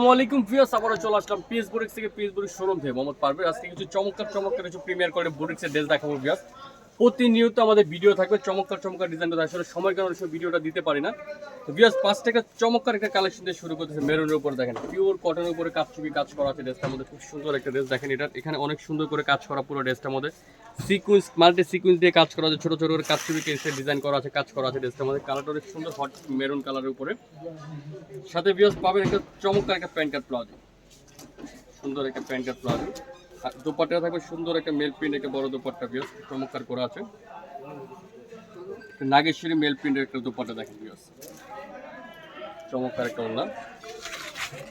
আসসালামু আলাইকুম ভিউয়ার্স আবারও চলে আসলাম পিএস বুরিক্স থেকে পিএস বুরিক্স শোরুম থেকে। মোহাম্মদ পারভেজ, আজকে কিছু চমৎকার চমৎকার কিছু প্রিমিয়ার করে বুরিক্সের ড্রেস দেখাবো প্রতিনিয়ত আমাদের ভিডিও থাকবে, চমৎকার চমৎকার ডিজাইন আসলে সময় কারণে সব ভিডিওটা দিতে পারি না। তো ভিউয়ার্স পাঁচ টাকা চমৎকার একটা কালেকশন দিয়ে শুরু করতেছে মেরুনের উপর, দেখেন। পিওর কটনের উপরে কাজচুপি কাজ করা আছে ড্রেসটার মধ্যে খুব সুন্দর একটা ড্রেস দেখেন এটা। এখানে অনেক সুন্দর করে কাজ করা পুরো ড্রেসটার মধ্যে সিকুয়েন্স মাল্টি সিকুয়েন্স দিয়ে কাজ করা আছে। ছোট ছোট করে কাজ কাজচুপি কেসে ডিজাইন করা আছে, কাজ করা আছে ড্রেসটার মধ্যে কালারটা অনেক সুন্দর হট মেরুন কালারের উপরে। সাথে ভিউয়ার্স পাবেন একটা চমৎকার একটা প্যান্ট কাট প্লাজো সুন্দর একটা প্যান্ট কাট প্লাজো দোপাট্টা থাকবে সুন্দর একটা মেল প্রিন্ট, একটা বড় দোপাট্টা ভিউয়ার্স চমৎকার করা আছে। নাগেশ্বরী মেল প্রিন্টের একটা দোপাট্টা দেখেন ভিউয়ার্স চমৎকার একটা ওনা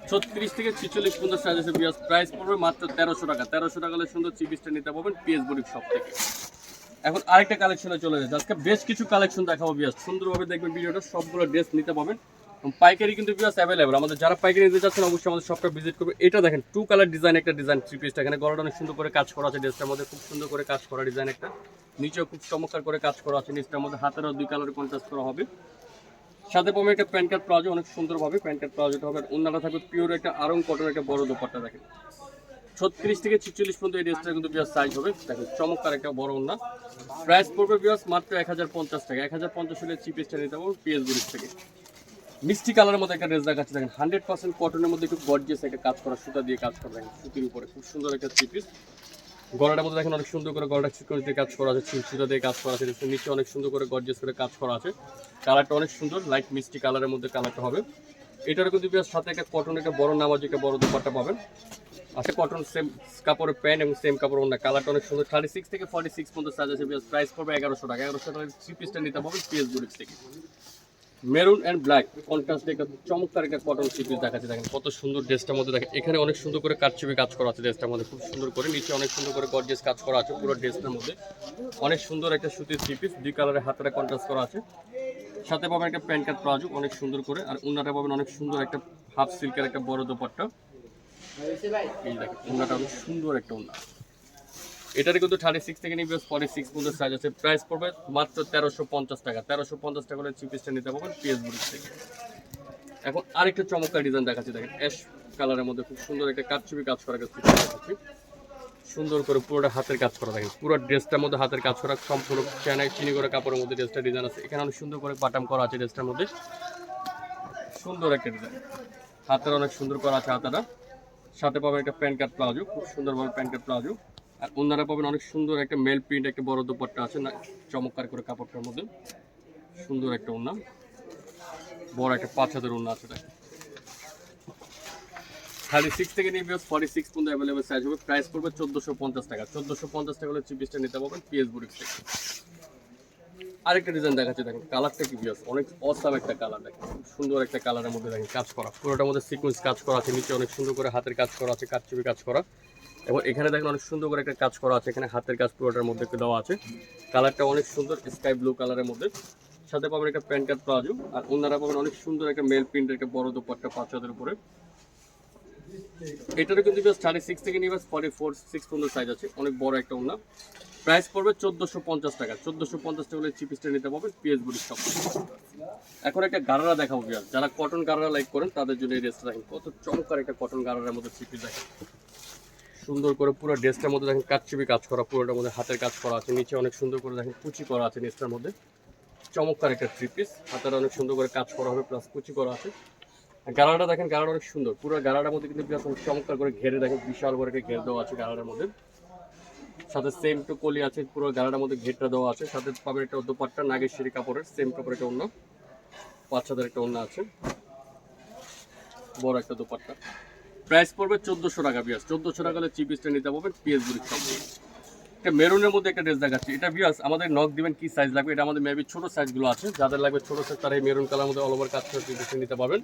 ছত্রিশ থেকে ছিচল্লিশ পর্যন্ত সাইজ আছে বিয়াস প্রাইস পড়বে মাত্র তেরোশো টাকা। তেরোশো টাকা সুন্দর চিপিসটা নিতে পারবেন পিএস বডির সব থেকে। এখন আরেকটা কালেকশনে চলে যাচ্ছে আজকে বেশ কিছু কালেকশন দেখাবো বিয়াস সুন্দরভাবে দেখবেন ভিডিওটা। সবগুলো ড্রেস নিতে পাবেন পাইকারি কিন্তু বিয়াস অ্যাভেলেবল আমাদের যারা পাইকারি নিতে চাচ্ছেন, অবশ্যই আমাদের শপটা ভিজিট করবে। এটা দেখেন টু কালার ডিজাইন একটা ডিজাইন থ্রি পিসটা এখানে গলাটা অনেক সুন্দর করে কাজ করা আছে ড্রেসটার মধ্যে খুব সুন্দর করে কাজ করা ডিজাইন একটা। নিচেও খুব চমৎকার করে কাজ করা আছে নিচটার মধ্যে হাতেরও দুই কালার কন্ট্রাস্ট করা হবে। সাথে পাবেন একটা প্যান্ট কার্ড প্লাজো, অনেক সুন্দরভাবে প্যান্ট কার্ড প্লাজোটা হবে। অন্যটা থাকবে পিওর একটা আরং কটনের একটা বড় দোপাট্টা, দেখেন। ছত্রিশ থেকে ছিচল্লিশ পর্যন্ত এই ড্রেসটা কিন্তু বিয়াস সাইজ হবে। দেখেন, চমৎকার একটা বড় ওনা প্রাইস পড়বে বিয়াস মাত্র এক হাজার পঞ্চাশ টাকা। এক হাজার পঞ্চাশ হলে চিপিসটা নিতে পারব পিএস গুলির থেকে। মিষ্টি কালারের মধ্যে একটা ড্রেস দেখাচ্ছে। দেখেন হান্ড্রেড পার্সেন্ট কটনের মধ্যে একটু গর্জিয়াস একটা কাজ করা সুতা দিয়ে কাজ করা, দেখেন, সুতির উপরে। খুব সুন্দর একটা চিপিস গলাটার মধ্যে দেখেন, অনেক সুন্দর করে গলাটা সিকোয়েন্স দিয়ে কাজ করা আছে সুতা দিয়ে কাজ করা আছে নিচে অনেক সুন্দর করে গর্জিয়াস করে কাজ করা আছে। কালারটা অনেক সুন্দর লাইট মিষ্টি কালারের মধ্যে কালারটা হবে। এটার কিন্তু সাথে একটা কটন একটা বড় নামাজ, একটা বড় দোপাট্টা পাবেন। আচ্ছা কটন সেম কাপড়ের প্যান্ট এবং সেম কাপড় অন্য কালারটা অনেক সুন্দর। থার্টি সিক্স থেকে ফর্টি সিক্স পর্যন্ত সাইজ আছে প্রাইস পড়বে এগারোশো টাকা। এগারোশো টাকা থ্রি পিসটা নিতে পারবেন পিএস থেকে। মেরুন অ্যান্ড ব্ল্যাক কন্ট্রাস্ট একটা চমৎকার একটা কটন সিপিস দেখাচ্ছে, দেখেন কত সুন্দর ড্রেসটার মধ্যে দেখেন, এখানে অনেক সুন্দর করে কাটছবি কাজ করা আছে ড্রেসটার মধ্যে, খুব সুন্দর করে, নিচে অনেক সুন্দর করে গর্জিয়াস কাজ করা আছে পুরো ড্রেসটার মধ্যে। অনেক সুন্দর একটা সুতির সিপিস দুই কালারের হাতের কন্ট্রাস্ট করা আছে। সাথে পাবেন একটা প্যান্ট কাট প্লাজো, অনেক সুন্দর করে, আর উন্নাটা পাবেন অনেক সুন্দর একটা হাফ সিল্কের একটা বড় দোপাট্টা। এই দেখেন, উন্নাটা অনেক সুন্দর একটা উন্না। এটার কিন্তু থার্টি সিক্স থেকে নিবে ফর্টি সিক্স পর্যন্ত সাইজ আছে প্রাইস পড়বে মাত্র তেরোশো পঞ্চাশ টাকা। তেরোশো পঞ্চাশ টাকা করে চিপিসটা নিতে পারবেন পিএস বুড়ি থেকে। এখন আরেকটা চমৎকার ডিজাইন দেখাচ্ছি, দেখেন অ্যাশ কালারের মধ্যে খুব সুন্দর একটা কাটছবি কাজ করা গেছে দেখাচ্ছি সুন্দর করে পুরোটা হাতের কাজ করা, দেখেন, পুরো ড্রেসটার মধ্যে হাতের কাজ করা, সম্পূর্ণ চেনাই চিনি করে কাপড়ের মধ্যে ড্রেসটা ডিজাইন আছে। এখানে অনেক সুন্দর করে বাটাম করা আছে ড্রেসটার মধ্যে। সুন্দর একটা ডিজাইন হাতের অনেক সুন্দর করা আছে হাতাটা। সাথে পাবেন একটা প্যান্ট কাট প্লাজো, খুব সুন্দরভাবে প্যান্ট কাট প্লাজো। আর ওনারা পাবেন অনেক সুন্দর একটা মেল প্রিন্ট, একটা বড় দোপাট্টা আছে না, চমৎকার করে কাপড়টার মধ্যে। সুন্দর একটা ওনা বড় একটা পাঁচ হাজার ওনা আছে থার্টি সিক্স থেকে নিয়ে ফর্টি সিক্স পর্যন্ত অ্যাভেলেবেল সাইজ হবে। প্রাইস পড়বে চোদ্দোশো পঞ্চাশ টাকা। চোদ্দোশো পঞ্চাশ টাকা হলে চিপিসটা নিতে পারবেন পিএস বুড়ির থেকে। আরেকটা ডিজাইন দেখাচ্ছে, দেখেন কালারটা কি বিয়াস অনেক অসাম একটা কালার দেখেন। সুন্দর একটা কালারের মধ্যে, দেখেন, কাজ করা। পুরোটার মধ্যে সিকুয়েন্স কাজ করা আছে, নিচে অনেক সুন্দর করে হাতের কাজ করা আছে কাটচুপি কাজ করা। এবং এখানে দেখেন অনেক সুন্দর করে একটা কাজ করা আছে। এখানে হাতের কাজ পুরোটার মধ্যে দেওয়া আছে। কালারটা অনেক সুন্দর স্কাই ব্লু কালারের মধ্যে। সাথে পাবেন একটা প্যান্ট কার্ড প্লাজো। আর ওনারা পাবেন অনেক সুন্দর একটা মেল প্রিন্টের একটা বড় দোপাট্টা পাঁচ হাতের উপরে। এটারও কিন্তু জাস্ট থার্টি সিক্স থেকে নিয়ে ফর্টি ফোর সিক্স পর্যন্ত সাইজ আছে। অনেক বড় একটা ওনা। প্রাইস পড়বে চোদ্দোশো পঞ্চাশ টাকা। চোদ্দোশো পঞ্চাশ টাকা হলে চিপিসটা নিতে পারবেন পিএস বুড়ির সব এখন একটা গারারা দেখাবো যারা কটন গারারা লাইক করেন, তাদের জন্য এই ড্রেসটা দেখেন কত চমৎকার একটা কটন গারারের মধ্যে চিপিস দেখেন। সুন্দর করে পুরো ড্রেসটার মধ্যে দেখেন কাটচিপি কাজ করা, পুরোটার মধ্যে হাতের কাজ করা আছে, নিচে অনেক সুন্দর করে দেখেন কুচি করা আছে নিচটার মধ্যে। চমৎকার একটা থ্রি পিস হাতের অনেক সুন্দর করে কাজ করা হবে প্লাস কুচি করা আছে। গালাটা দেখেন, গালাটা অনেক সুন্দর, পুরো গালাটার মধ্যে কিন্তু বিরাট চমৎকার করে ঘেরে দেখেন, বিশাল করে একটা ঘের দেওয়া আছে গালাটার মধ্যে। সাথে সেম টু কলি আছে, পুরো গালাটার মধ্যে ঘেরটা দেওয়া আছে। সাথে পাবেন একটা দোপাট্টা, নাগেশ্বরী কাপড়ের সেম কাপড়ের একটা অন্য বাচ্চাদের একটা অন্য আছে। বড় একটা দোপাট্টা। প্রাইস পড়বে চোদ্দোশো টাকা বিয়াস চোদ্দোশো টাকা হলে চিপিসটা নিতে পারবেন পিএস গুলির সব এটা মেরুনের মধ্যে একটা ড্রেস দেখাচ্ছি। এটা বিয়াস আমাদের নখ দিবেন কি সাইজ লাগবে? এটা আমাদের মেবি ছোটো সাইজগুলো আছে। যাদের লাগবে ছোটো সাইজ তারা এই মেরুন কালার মধ্যে অল ওভার কাজ করে চিপিসটা নিতে পারবেন।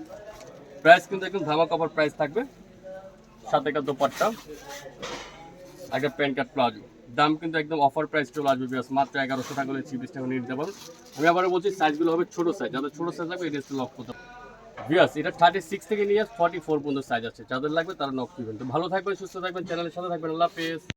প্রাইস কিন্তু একদম ধামা কাপড় প্রাইস থাকবে। সাথে একটা দোপাট্টা, একটা প্যান্ট কার্ড প্লাজো। দাম কিন্তু একদম অফার প্রাইস চলে আসবে বিয়াস মাত্র এগারোশো টাকা হলে চিপিসটা নিয়ে নিতে পারবেন। আমি আবার বলছি সাইজগুলো হবে ছোটো সাইজ যাদের ছোটো সাইজ লাগবে, এই ড্রেসটা লক করতে ভিয়াস এটা থার্টি সিক্স থেকে নিয়ে ফর্টি ফোর পর্যন্ত সাইজ আছে। যাদের লাগবে তারা নক তো ভালো থাকবেন, সুস্থ থাকবেন চ্যানেলের সাথে থাকবেন। আল্লাহ